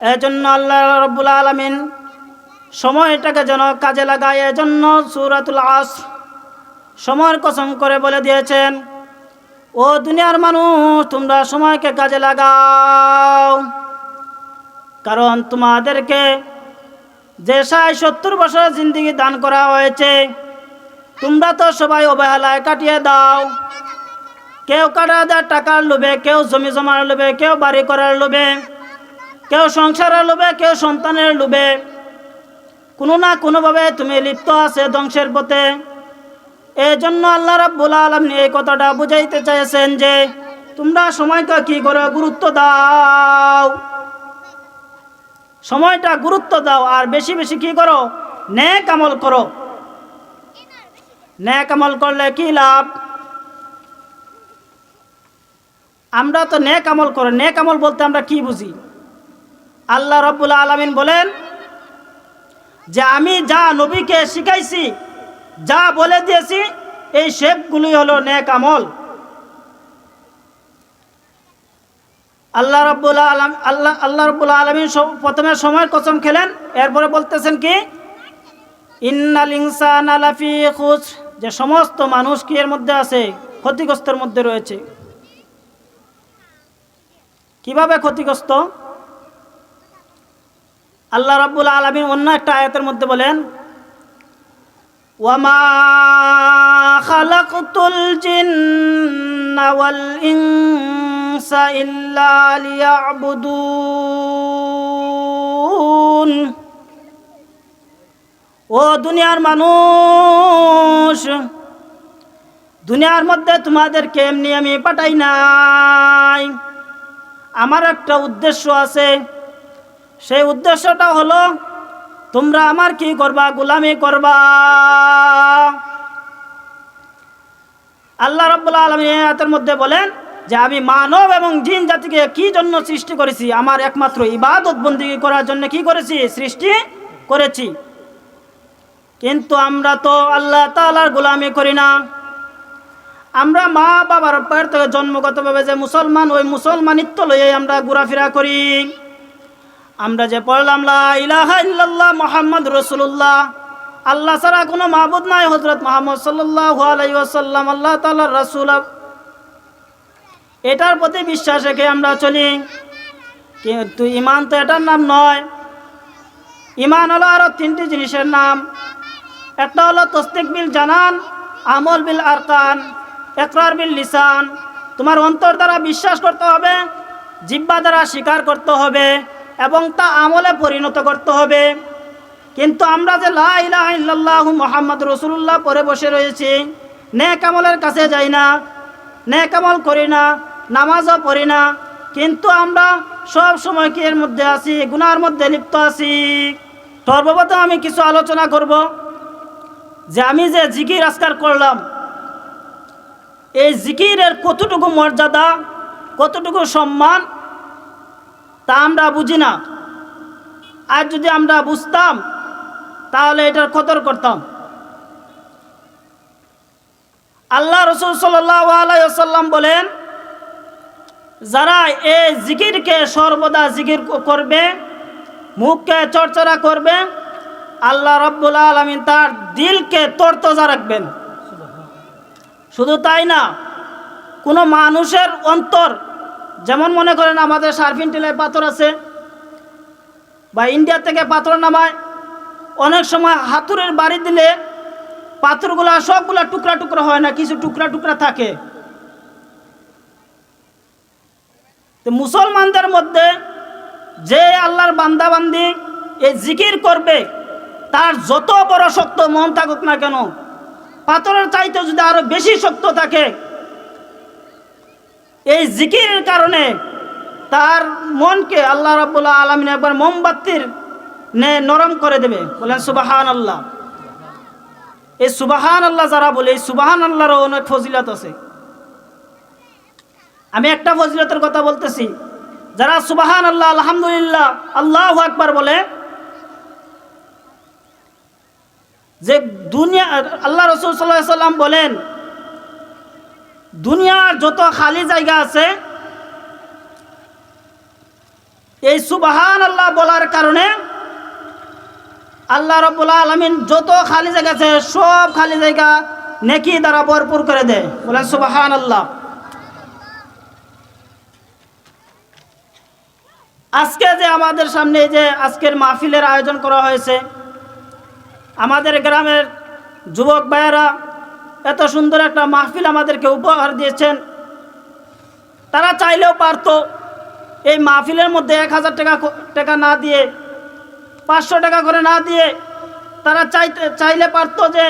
এজন্য আল্লাহ রব্বুল আলমিন সময়টাকে যেন কাজে লাগায়। এজন্য সুরাতুল আস সময়ের কসম করে বলে দিয়েছেন, ও দুনিয়ার মানুষ, তোমরা সময়কে কাজে লাগাও। কারণ তোমাদেরকে যে ষাট সত্তর বছর জিন্দিগি দান করা হয়েছে, তোমরা তো সবাই অবহেলায় কাটিয়ে দাও। কেউ কাটা দেয় টাকার লোভে, কেউ জমি জমার লোভে, কেউ বাড়ি করার লোভে কেউ সংসারের লোভে, কেউ সন্তানের লোভে। কোনো না কোনোভাবে তুমি লিপ্ত আছে ধ্বংসের পথে। এই জন্য আল্লাহ রাব্বুল আলমী এই কথাটা বুঝাইতে চাইছেন যে, তোমরা সময়কে কি করে গুরুত্ব দাও? সময়টা গুরুত্ব দাও আর বেশি বেশি কি করো? ন্যাক আমল করো। ন্যাক আমল করলে কি লাভ? আমরা তো নেক আমল করো। নেক আমল বলতে আমরা কি বুঝি? আল্লাহ রব্বুল আলমিন বলেন যে আমি যা নবীকে শিখাইছি, যা বলে দিয়েছি, এই শেপগুলি হলো নেক আমল। আল্লাহ রব্বুল আলম আল্লাহ আল্লাহ রব্বুল আলমিন প্রথমে সময় কসম খেলেন, এরপরে বলতেছেন কি? ইন্নাল ইনসান আলাফি খুস যে সমস্ত মানুষ কি এর মধ্যে আছে? ক্ষতিগ্রস্তের মধ্যে রয়েছে। কীভাবে ক্ষতিগ্রস্ত? আল্লাহ রাব্বুল আলমিন অন্য একটা আয়াতের মধ্যে বলেন ও দুনিয়ার মানুষ, দুনিয়ার মধ্যে তোমাদেরকে এমনি আমি পাঠাই নাই। আমার একটা উদ্দেশ্য আছে সেই উদ্দেশ্যটা হলো, তোমরা আমার কি করবা? গোলামি করবা। আল্লাহ রব্বুল্লা আলমের মধ্যে বলেন যে, আমি মানব এবং জিন জাতিকে কি জন্য সৃষ্টি করেছি? আমার একমাত্র ইবাদত বন্দি করার জন্য কি করেছি? সৃষ্টি করেছি। কিন্তু আমরা তো আল্লাহ তালার গোলামি করি না। আমরা মা বাবার পেট থেকে জন্মগতভাবে যে মুসলমান, ওই মুসলমানিত্ব লইয়ে আমরা ঘোরাফেরা করি। আমরা যে পড়লাম ইল্লাল্লাহ মোহাম্মদ রসুল্লাহ আল্লাহ ছাড়া কোনো মাহবুদ নাই হজরত মোহাম্মদ সাল্লাহ আলাইসাল্লাম আল্লাহ তাল্লাহ রসুল। এটার প্রতি বিশ্বাস রেখে আমরা চলি। কিন্তু ইমান তো এটার নাম নয়। ইমান হলো আরও তিনটি জিনিসের নাম। একটা হলো তস্তিক বিল জানান, আমল বিল আরকান একরার বিল লিসান। তোমার অন্তর দ্বারা বিশ্বাস করতে হবে জিব্বা দ্বারা স্বীকার করতে হবে। এবং তা আমলে পরিণত করতে হবে। কিন্তু আমরা যে লাহ মোহাম্মদ রসুল্লাহ পরে বসে রয়েছি, নেক আমলের কাছে যাই না, নেক আমল করি না, নামাজও পড়ি না, কিন্তু আমরা সব সময় কি এর মধ্যে আছি, গুনার মধ্যে লিপ্ত আছি। সর্বপ্রথম আমি কিছু আলোচনা করব, যে আমি যে জিকির আজকার করলাম, এই জিকিরের কতটুকু মর্যাদা, কতটুকু সম্মান তা আমরা বুঝি না। আর যদি আমরা বুঝতাম, তাহলে এটার কতর করতাম। আল্লাহ রসুল সাল্লাম বলেন, যারা এই জিকিরকে সর্বদা জিকির করবে, মুখকে চর্চরা করবে, আল্লাহ রব্বুল আলমিন তার দিলকে তরতজা রাখবেন। শুধু তাই না, কোনো মানুষের অন্তর যেমন মনে করেন আমাদের সার্ফিন টিলায় পাথর আছে, বা ইন্ডিয়া থেকে পাথর নামায়, অনেক সময় হাতুরের বাড়ি দিলে পাথরগুলা সবগুলা টুকরা টুকরা হয় না, কিছু টুকরা টুকরা থাকে। তো মুসলমানদের মধ্যে যে আল্লাহর বান্দাবান্দি এই জিকির করবে, তার যত বড় শক্ত মন থাকুক না কেন, পাথরের চাইতে যদি আরও বেশি শক্ত থাকে এই জিকিরের কারণে তার মনকে আল্লাহ রাবুল্লাহ আলমিন একবার মোমবাতির নে নরম করে দেবে। বলেন সুবাহান আল্লাহ এই সুবাহান আল্লাহ যারা বলে, এই সুবাহান আল্লাহরও অনেক ফজিলত আছে। আমি একটা ফজিলতের কথা বলতেছি। যারা সুবাহান আল্লাহ আলহামদুলিল্লাহ, আল্লাহ আকবার বলে, যে দুনিয়া, আল্লাহ রসুল সাল্লাহ সাল্লাম বলেন দুনিয়ার যত খালি জায়গা আছে, এই সুবাহান আল্লাহ বলার কারণে আল্লাহ রব্বুল আলমিন যত খালি জায়গা আছে, সব খালি জায়গা নেকি দ্বারা ভরপুর করে দেয়। বলেন সুবাহান আল্লাহ আজকে যে আমাদের সামনে যে আজকের মাহফিলের আয়োজন করা হয়েছে, আমাদের গ্রামের যুবক ভাইয়েরা এত সুন্দর একটা মাহফিল আমাদেরকে উপহার দিয়েছেন। তারা চাইলেও পারতো এই মাহফিলের মধ্যে এক হাজার টাকা টাকা না দিয়ে, পাঁচশো টাকা করে না দিয়ে তারা চাইতে চাইলে পারতো যে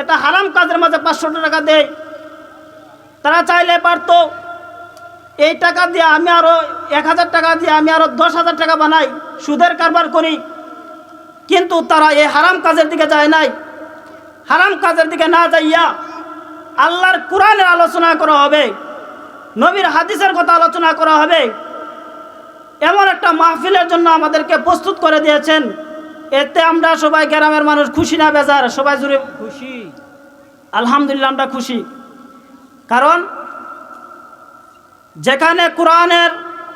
এটা হারাম কাজের মাঝে পাঁচশো টাকা দেয়। তারা চাইলে পারতো এই টাকা দিয়ে আমি আরও এক হাজার টাকা দিয়ে আমি আরও দশ হাজার টাকা বানাই, সুদের কারবার করি। কিন্তু তারা এই হারাম কাজের দিকে যায় নাই। হারাম কাজের দিকে না যাইয়া আল্লাহর কোরআনের আলোচনা করা হবে, নবীর হাদিসের কথা আলোচনা করা হবে, এমন একটা মাহফিলের জন্য আমাদেরকে প্রস্তুত করে দিয়েছেন। এতে আমরা সবাই গ্রামের মানুষ খুশি না বেজার? সবাই জুড়ে খুশি। আলহামদুলিল্লাহ আমরা খুশি। কারণ যেখানে কোরআনের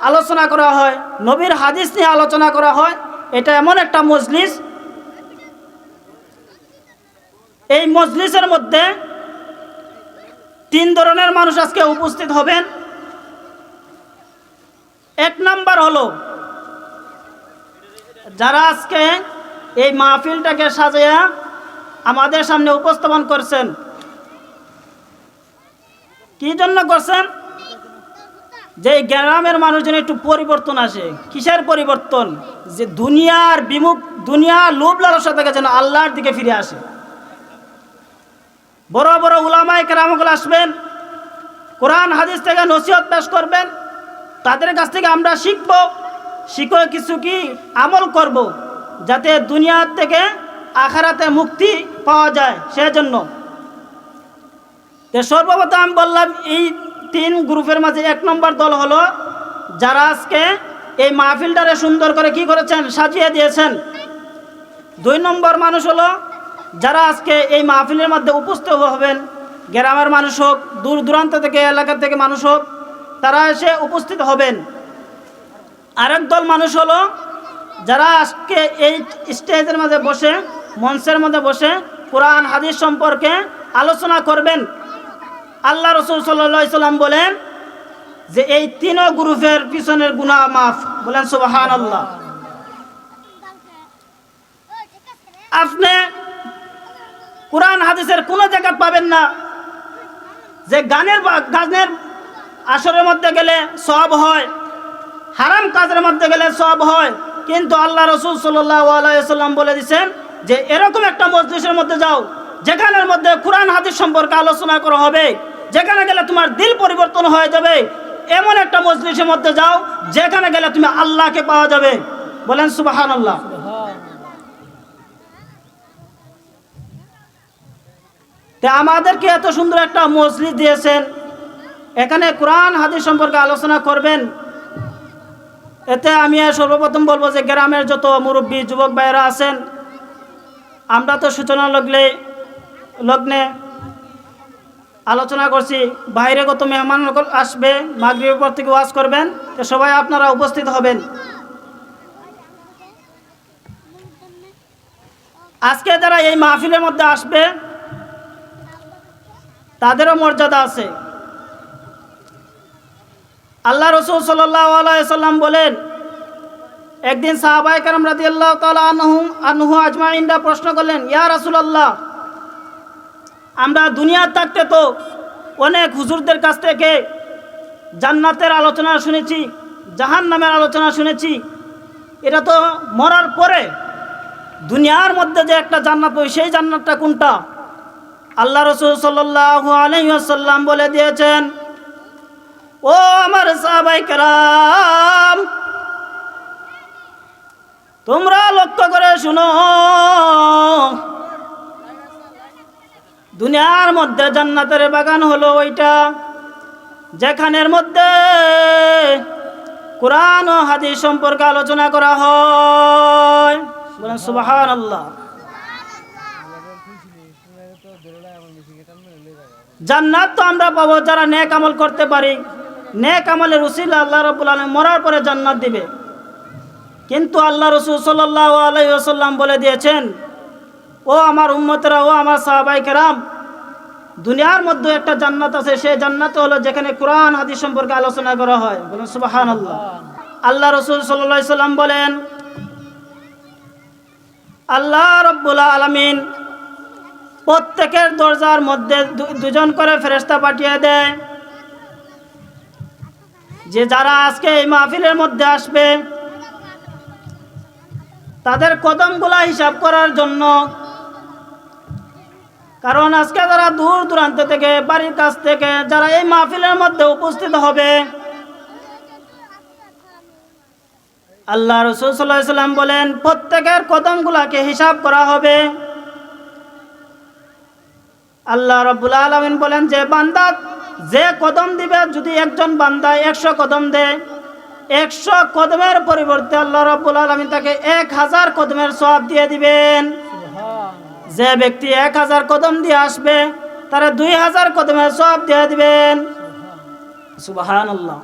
আলোচনা করা হয়, নবীর হাদিস নিয়ে আলোচনা করা হয়, এটা এমন একটা মজলিস এই মজলিসের মধ্যে তিন ধরনের মানুষ আজকে উপস্থিত হবেন। এক নাম্বার হলো, যারা আজকে এই মাহফিলটাকে সাজাইয়া আমাদের সামনে উপস্থাপন করছেন। কি জন্য করছেন? যে গ্রামের মানুষজন একটু পরিবর্তন আসে। কিসের পরিবর্তন? যে দুনিয়ার বিমুখ, দুনিয়ার লোভ লালসা থেকে যেন আল্লাহর দিকে ফিরে আসে। বড় বড় উলামায় কেরামগুলো আসবেন, কোরআন, হাদিস থেকে নসিহত পেশ করবেন, তাদের কাছ থেকে আমরা শিখব, শিখে কিছু কি আমল করব, যাতে দুনিয়ার থেকে আখারাতে মুক্তি পাওয়া যায়, সেজন্য। তো সর্বপ্রথম আমি বললাম, এই তিন গ্রুপের মাঝে এক নম্বর দল হলো, যারা আজকে এই মাহফিলটারে সুন্দর করে কি করেছেন, সাজিয়ে দিয়েছেন। দুই নম্বর মানুষ হলো যারা আজকে এই মাহফিলের মধ্যে উপস্থিত হবেন, গ্রামের মানুষ হোক, দূর দূরান্ত থেকে এলাকা থেকে মানুষ হোক, তারা এসে উপস্থিত হবেন। আরেক দল মানুষ হলো যারা আজকে এই স্টেজের মাঝে বসে, মঞ্চের মধ্যে বসে কোরআন, হাদিস সম্পর্কে আলোচনা করবেন। আল্লাহ রসুল সাল্লা সাল্লাম বলেন যে এই তিনও গ্রুপের পিছনের গুনাহ মাফ। বলেন সুবাহান আল্লাহ আপনি কোরআন হাদিসের কোনো জায়গা পাবেন না। যে গানের গানের আসরের মধ্যে গেলে সব হয়, হারাম কাজের মধ্যে গেলে সব হয়, কিন্তু আল্লাহ রসুল সাল্লাম বলে দিচ্ছেন যে এরকম একটা মসজিদের মধ্যে যাও, যেখানের মধ্যে কোরআন হাদিস সম্পর্কে আলোচনা করা হবে, যেখানে গেলে তোমার দিল পরিবর্তন হয়ে যাবে, এমন একটা মসজিদের মধ্যে যাও, যেখানে গেলে তুমি আল্লাহকে পাওয়া যাবে। বলেন সুবাহান আল্লাহ তা আমাদেরকে এত সুন্দর একটা মসজিদ দিয়েছেন। এখানে কোরআন, হাদিস সম্পর্কে আলোচনা করবেন। এতে আমি সর্বপ্রথম বলব যে গ্রামের যত মুরব্বী, যুবক ভাইয়েরা আছেন, আমরা তো সূচনা লগ্নে লগ্নে আলোচনা করছি। বাইরে কত মেহমান আসবে, মাগরিবের পর থেকে ওয়াজ করবেন। তো সবাই আপনারা উপস্থিত হবেন। আজকে যারা এই মাহফিলের মধ্যে আসবে তাদেরও মর্যাদা আছে। আল্লাহ রসুল সাল্লাম বলেন, একদিন সাহাবাই কারাম রাজি আল্লাহ প্রশ্ন করলেন, ইয়া রাসুল আল্লাহ আমরা দুনিয়ার থাকতে তো অনেক হুজুরদের কাছ থেকে জান্নাতের আলোচনা শুনেছি জাহান নামের আলোচনা শুনেছি। এটা তো মরার পরে দুনিয়ার মধ্যে যে একটা জান্নাত সেই জান্নাতটা কোনটা? আল্লাহ রসুল সাল্লাহ আলহিহাসাল্লাম বলে দিয়েছেন, ও আমার সাহাবাই কারাম, তোমরা লক্ষ্য করে শুনো, দুনিয়ার মধ্যে জান্নাতের বাগান হলো ওইটা, যেখানের মধ্যে কোরআন ও হাদিস সম্পর্কে আলোচনা করা হয়। বলেন আল্লাহ জান্নাত তো আমরা পাবো, যারা নেক আমল করতে পারি। নেক আমলের উসিলা আল্লাহ রবুল আলম মরার পরে জান্নাত দিবে। কিন্তু আল্লাহ রসুল সাল্লাহ আলাইসাল্লাম বলে দিয়েছেন, ও আমার উম্মতেরা, ও আমার সাহাবাই কেরাম, দুনিয়ার মধ্যে একটা জান্নাত আছে, সেই জান্নাত হলো যেখানে কোরআন, হাদিস সম্পর্কে আলোচনা করা হয়। বলেন সুবাহান আল্লাহ আল্লাহ রসুল সাল্লাহ সাল্লাম বলেন, আল্লাহ রব্বুল আলমিন প্রত্যেকের দরজার মধ্যে দুজন করে ফেরেস্তা পাঠিয়ে দেয়। যে যারা আজকে এই মাহফিলের মধ্যে আসবে, তাদের কদমগুলা হিসাব করার জন্য। কারণ আজকে যারা দূর দূরান্ত থেকে, বাড়ির কাছ থেকে যারা এই মাহফিলের মধ্যে উপস্থিত হবে, আল্লাহ রসুল সাল্লাহ সাল্লাম বলেন, প্রত্যেকের কদমগুলাকে হিসাব করা হবে। আল্লাহ রব্বুল আলমিন বলেন যে বান্দা যে কদম দিবে যদি একজন বান্দা একশো কদম দেয় একশো কদমের পরিবর্তে আল্লাহ রব্বুল আলমিন তাকে এক হাজার কদমের সব দিয়ে দিবেন। যে ব্যক্তি এক হাজার কদম দিয়ে আসবে তারা দুই হাজার কদমের সব দিয়ে দিবেন। সুবাহান আল্লাহ